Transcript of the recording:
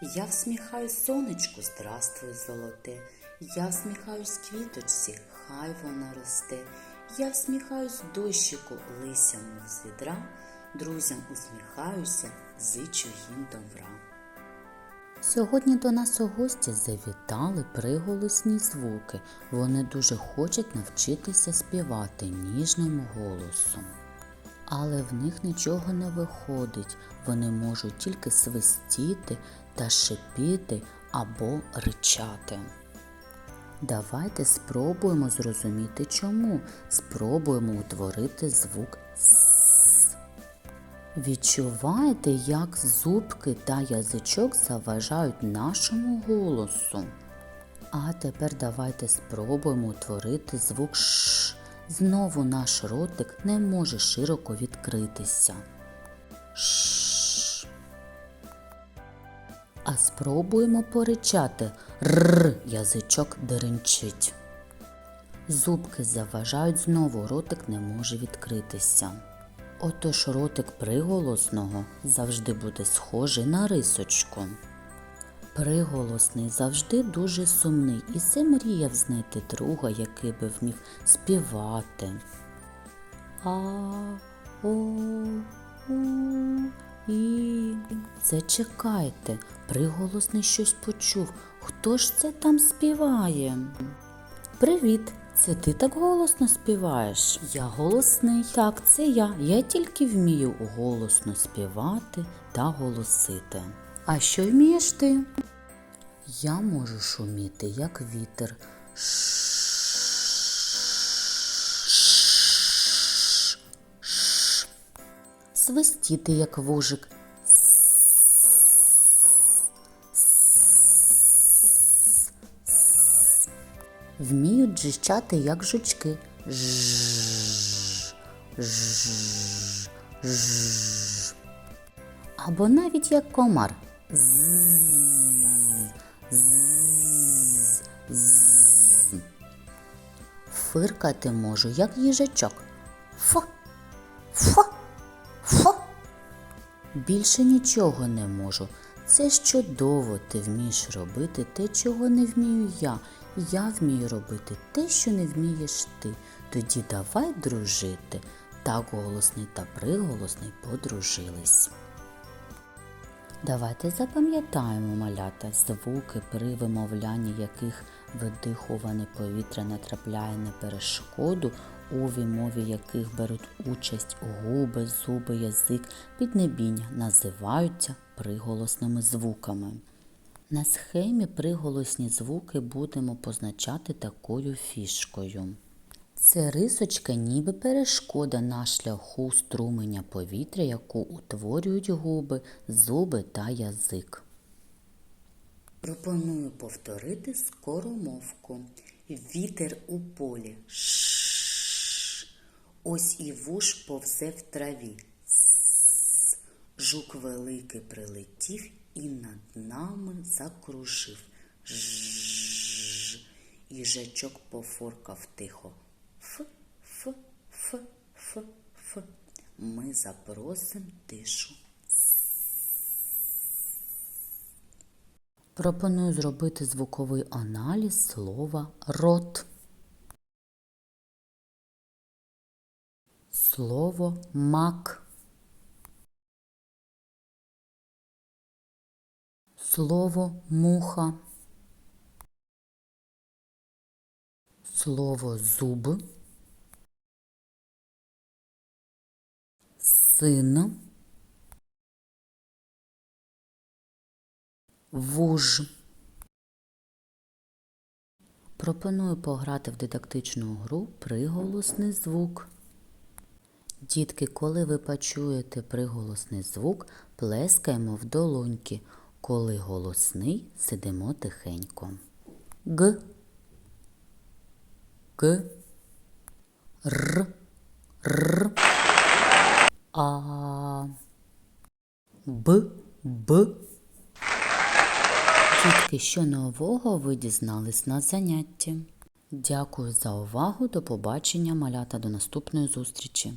Я всміхаюсь сонечку, здравствуй, золоте. Я всміхаюсь квіточці, хай вона росте. Я всміхаюсь дощику, лися мов з відра. Друзям усміхаюся, зичу їм добра. Сьогодні до нас у гості завітали приголосні звуки. Вони дуже хочуть навчитися співати ніжним голосом. Але в них нічого не виходить. Вони можуть тільки свистіти та шипіти або ричати. Давайте спробуємо зрозуміти чому. Спробуємо утворити звук С. Відчуваєте, як зубки та язичок заважають нашому голосу. А тепер давайте спробуємо утворити звук Ш. Знову наш ротик не може широко відкритися. Ш. А спробуємо поричати. Р. Язичок деренчить. Зубки заважають знову, ротик не може відкритися. Отож ротик приголосного завжди буде схожий на рисочку. Приголосний завжди дуже сумний і це мріяв знайти друга, який би вмів співати. А, о, у, і. Зачекайте, приголосний щось почув. Хто ж це там співає? Привіт! Це ти так голосно співаєш? Я голосний. Так, це я. Я тільки вмію голосно співати та голосити. А що вмієш ти? Я можу шуміти, як вітер. Свистіти, як вужик. Вміють джищати, як жучки. Або навіть як комар. Фиркати можу, як їжачок. Фо, фо. Більше нічого не можу. Це ж чудово, ти вмієш робити те, чого не вмію я. Я вмію робити те, що не вмієш ти. Тоді давай дружити. Так голосний та приголосний подружились. Давайте запам'ятаємо малята звуки, при вимовлянні яких видихуване повітря натрапляє на перешкоду, у вимові яких беруть участь губи, зуби, язик, піднебіння, називаються приголосними звуками. На схемі приголосні звуки будемо позначати такою фішкою. Це рисочка ніби перешкода на шляху струменя повітря, яку утворюють губи, зуби та язик. Пропоную повторити скоромовку. Вітер у полі. Ш. Ось і вуш повзе в траві. С. Жук великий прилетів і над нами закружив. Ж. Їжачок пофоркав тихо. Ф, ф, ф, ф, ф. Ми запросим тишу. Пропоную зробити звуковий аналіз слова рот. Слово мак. Слово муха. Слово зуб. Син. Вуж. Пропоную пограти в дидактичну гру приголосний звук. Дітки, коли ви почуєте приголосний звук, плескаємо в долоньки. Коли голосний, сидимо тихенько. Г. Г. Р. Р. А. Б. Б. Дітки, що нового ви дізнались на занятті? Дякую за увагу. До побачення, малята, до наступної зустрічі.